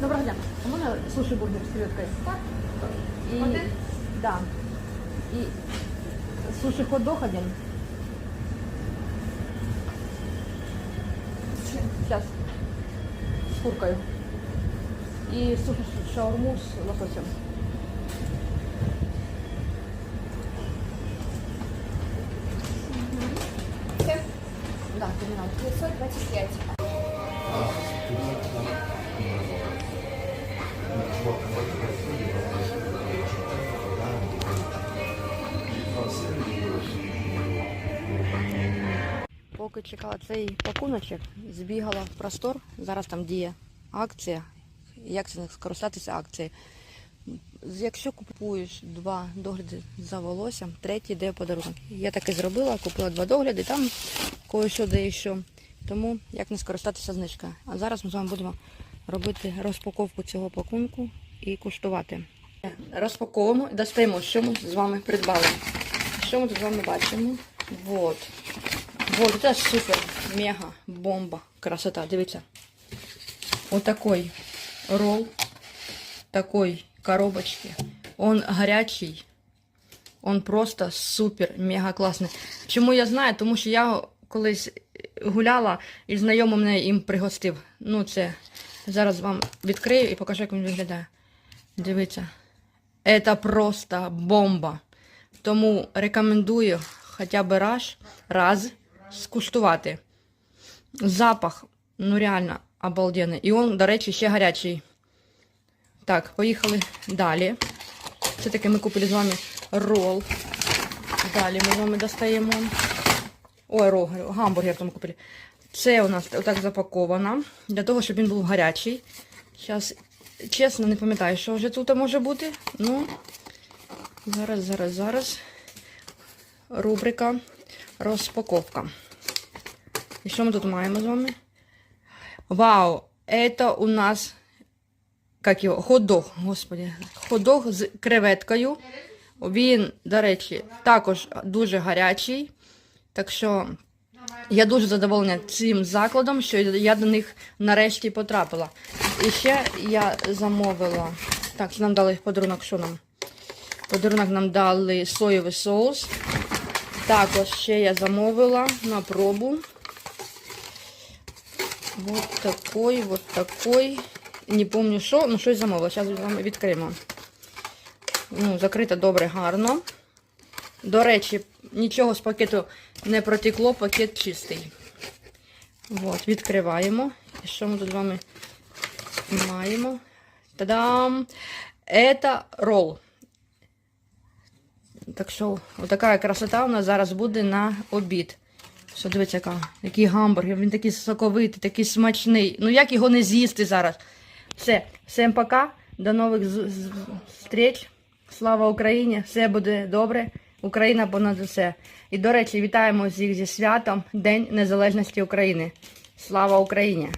Доброго дня. А можна суші бургер з креветкою? Так. І, Один? Да. І суші хот-дог один. Сейчас. З куркою. І суші шаурму з лососем. Це Да, термінал. 525. Поки чекала цей пакуночок, збігала в простор. Зараз там діє акція. Як це скористатися акцією? Якщо купуєш два догляди за волоссям, третій йде подарунок. Я так і зробила, купила два догляди, там кое-що де що. Тому як не скористатися знижкою. А зараз ми з вами будемо робити розпаковку цього пакунку і куштувати. Розпаковуємо і достаємо, що ми з вами придбали. Що ми тут з вами бачимо? Вот. Вот, это супер, мега, бомба, красота, дивіться. Вот такой ролл, такой коробочки. Он горячий, он просто супер, мега класний. Чому я знаю? Тому що я колись гуляла і знайомий мене їм пригостив. Ну, це зараз вам відкрию і покажу, як він виглядає. Дивіться. Это просто бомба. Тому рекомендую хоча б раз, раз скуштувати. Запах, ну реально обалденний. І він, до речі, ще гарячий. Так, поїхали далі. Це таки ми купили з вами рол. Далі ми з вами достаємо. Ой, рол, гамбургер там купили. Це у нас отак запаковано. Для того, щоб він був гарячий. Зараз, чесно, не пам'ятаю, що вже тут може бути. Ну, зараз, зараз, зараз. Рубрика розпаковка. І що ми тут маємо з вами? Вау! Это у нас як його? Ходох, господи. Ходох з креветкою. Він, до речі, також дуже гарячий. Так що я дуже задоволена цим закладом, що я до них нарешті потрапила. І ще я замовила. Так, нам дали подарунок, що нам? Подарунок нам дали соєвий соус. Також ще я замовила на пробу. Вот такой, вот такой. Не помню що, ну щось замовила. Зараз відкриємо. Ну, закрито добре, гарно. До речі, нічого з пакету не протекло, пакет чистий. От, відкриваємо. І що ми тут з вами маємо? Та-дам! Это ролл. Так що, отака красота у нас зараз буде на обід. Що дивіться, яка, який гамбургер, він такий соковитий, такий смачний. Ну як його не з'їсти зараз? Все, всім пока, до нових зустріч. Слава Україні! Все буде добре. Україна понад усе. І, до речі, вітаємо всіх зі святом День Незалежності України. Слава Україні!